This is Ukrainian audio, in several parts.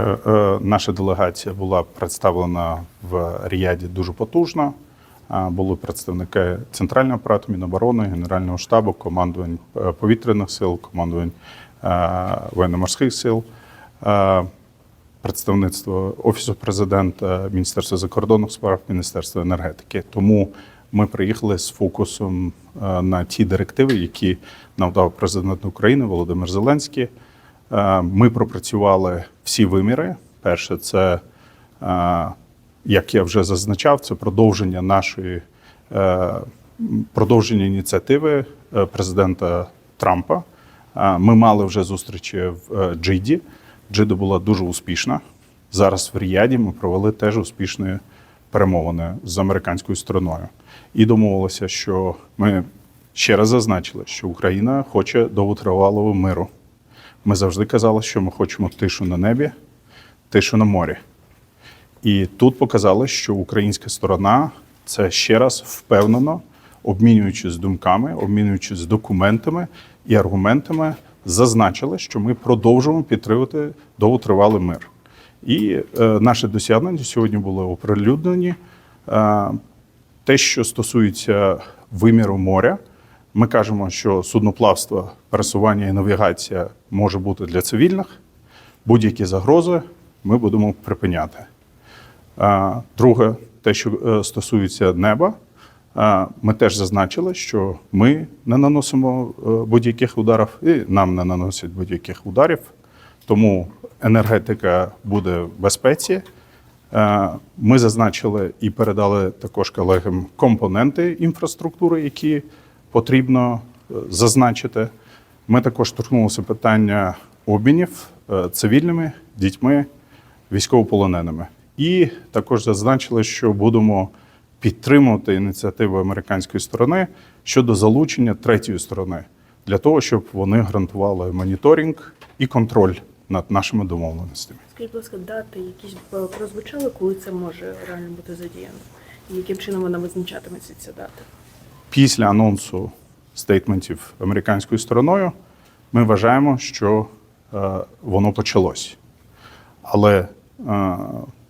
Е, е, Наша делегація була представлена в Ріяді дуже потужно. Е, Були представники центрального апарату Міноборони, Генерального штабу, командувань повітряних сил, командувань воєнно-морських сил, представництво Офісу президента, Міністерства закордонних справ, Міністерства енергетики. Тому ми приїхали з фокусом на ті директиви, які нам дав президент України Володимир Зеленський. Е, Ми пропрацювали всі виміри. Перше, це, е, як я вже зазначав, це продовження нашої е, продовження ініціативи президента Трампа. Ми мали вже зустрічі в Джиді. Джида була дуже успішна. Зараз в Ріяді ми провели теж успішні перемовини з американською стороною і домовилися, що ми ще раз зазначили, що Україна хоче довготривалого миру. Ми завжди казали, що ми хочемо тишу на небі, тишу на морі. І тут показали, що українська сторона це ще раз впевнено, обмінюючись думками, обмінюючись документами і аргументами, зазначили, що ми продовжуємо підтримувати довготривалий мир. І е, наші досягнення сьогодні були оприлюднені. Е, те, що стосується виміру моря, ми кажемо, що судноплавство, пересування і навігація може бути для цивільних. Будь-які загрози ми будемо припиняти. Друге, те, що е, стосується неба, ми теж зазначили, що ми не наносимо е, будь-яких ударів, і нам не наносять будь-яких ударів. Тому енергетика буде в безпеці. Ми зазначили і передали також колегам компоненти інфраструктури, які потрібно е, зазначити. Ми також торкнулися питання обмінів е, цивільними дітьми, військовополоненими. І також зазначили, що будемо підтримувати ініціативу американської сторони щодо залучення третьої сторони для того, щоб вони гарантували моніторинг і контроль над нашими домовленостями. Скажіть, будь ласка, дати якісь прозвучали, коли це може реально бути задіяно? І яким чином вона визначатиметься ця дата? Після анонсу стейтментів американською стороною ми вважаємо, що е, воно почалось. Але, е,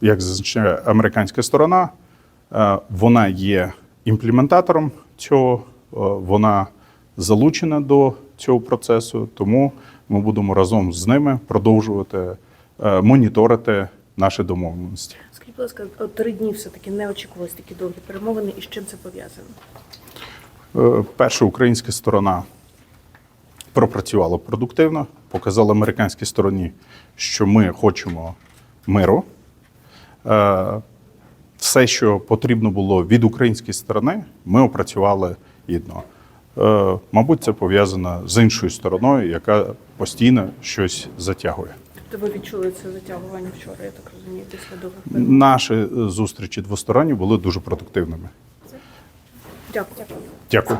як зазначає американська сторона, е, вона є імплементатором цього, вона залучена до цього процесу, тому ми будемо разом з ними продовжувати моніторити наші домовленості. Скажіть, будь ласка, три дні все-таки не очікувалось такі довгі перемовини, і з чим це пов'язано? Е, Перша українська сторона пропрацювала продуктивно, показала американській стороні, що ми хочемо миру. Е, Все, що потрібно було від української сторони, ми опрацювали гідно. Е, Мабуть, це пов'язано з іншою стороною, яка постійно щось затягує. Тобто ви відчули це затягування вчора, я так розумію, після довгих? Наші зустрічі двосторонні були дуже продуктивними. Дякую. Дякую.